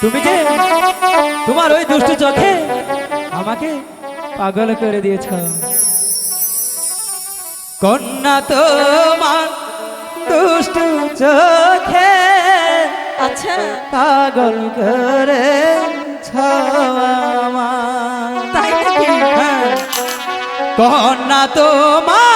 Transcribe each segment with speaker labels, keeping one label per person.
Speaker 1: তুমি যে তোমার ওই দুষ্ট চোখে আমাকে পাগল করে দিয়েছ। কন্যা তোমার দুষ্ট চোখে
Speaker 2: আচ্ছা।
Speaker 1: পাগল করে হ্যাঁ। কন্যা তোমার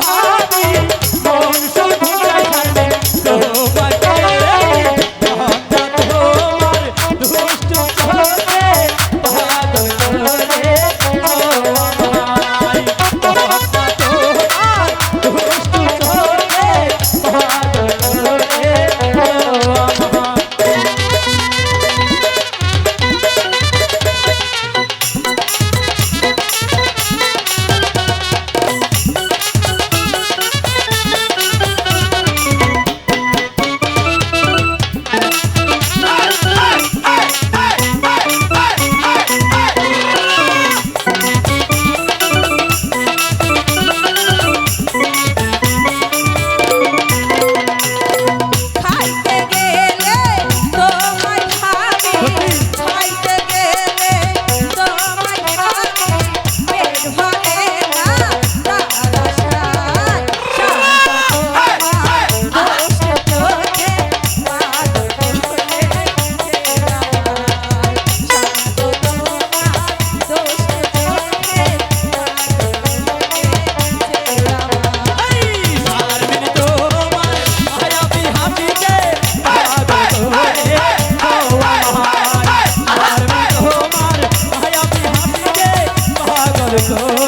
Speaker 1: hot. Oh.